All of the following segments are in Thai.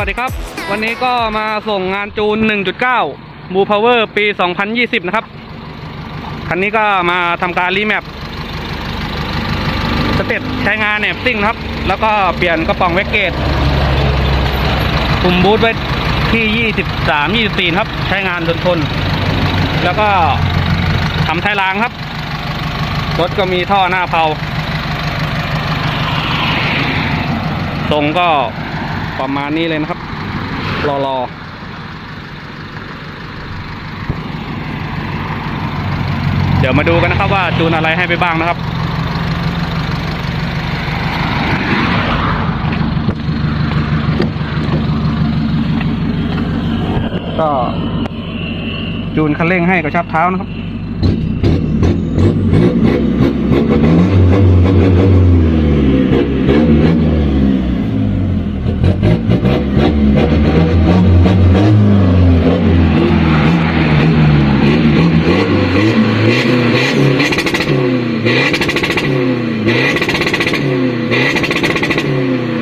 วัสดีครับ วันนี้ก็มาส่งงานจูน 1.9 บูพาวเวอร์ปี 2020 นะครับ คันนี้ก็มาทำการรีแมปสเต็ปใช้งานแหนบซิ่งนะครับ แล้วก็เปลี่ยนกระป๋องเวกเกตคุมบูทไว้ที่ 23 24 ครับ ใช้งานทนทน แล้วก็ทำท้ายรางครับ รถก็มีท่อหน้าเพาทรงก็ ประมาณนี้เลยนะครับ รอรอเดี๋ยวมาดูกันนะครับว่าจูนอะไรให้ไปบ้างนะครับก็จูนคันเร่งให้กระชับเท้านะครับ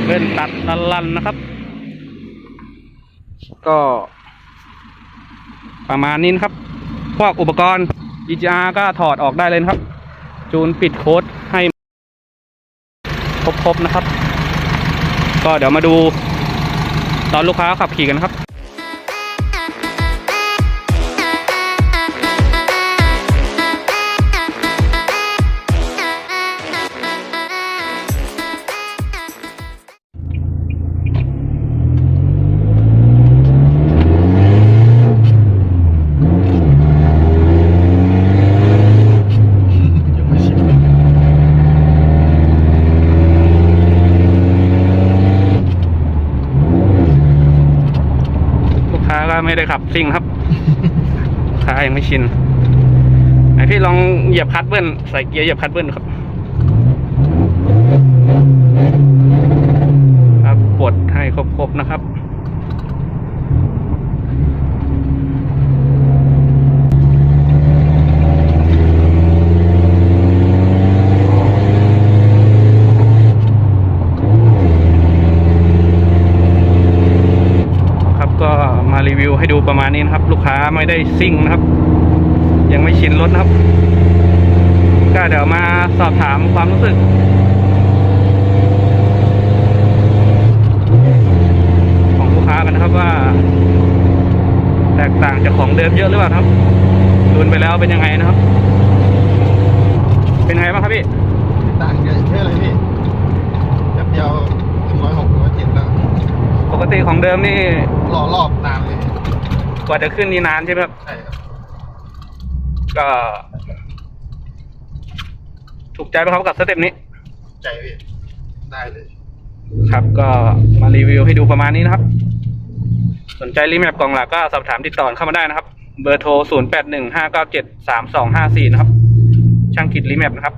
เล่นตัดลันๆนะครับ ก็ ประมาณนี้นครับ พวกอุปกรณ์ EGR ก็ถอดออกได้เลยครับ จูนปิดโค้ดให้ครบๆนะครับ ก็เดี๋ยวมาดู ตอนลูกค้าขับขี่กันครับ ไม่ได้ขับซิ่งครับลูกค้ายังไม่ชินไหนพี่ลองเหยียบคลัตช์เบิ้ลใส่เกียร์เหยียบคลัตช์เบิ้ลดูครับ ครับปลดให้ครบๆนะครับครับก็ มารีวิวให้ดูประมาณนี้นะครับ ลูกค้าไม่ได้ซิ่งนะครับ ยังไม่ชินรถนะครับ ก็เดี๋ยวมาสอบถามความรู้สึกของลูกค้ากันนะครับว่า แตกต่างจากของเดิมเยอะหรือเปล่าครับดูนไปแล้วเป็นยังไงนะครับ เป็นไงบ้างครับพี่ต่างเยอะเยอะเลยพี่แป๊บเดียวหนึ่งร้อยหกร้อยเจ็ดแล้ว ปก ติของเดิมนี่รอรอบนานเลยกว่าจะขึ้นนี่นานใช่ไหมครับ ใช่ครับ ก็ถูกใจไหมครับกับสเต็ปนี้ ใจพี่ได้เลย ครับก็มารีวิวให้ดูประมาณนี้นะครับ สนใจรีแมปกล่องหลักก็สอบถามติดต่อเข้ามาได้นะครับ เบอร์โทร 0 8 1 5 9 7 3 2 5 4 นะครับ ช่างกิจรีแมปนะครับ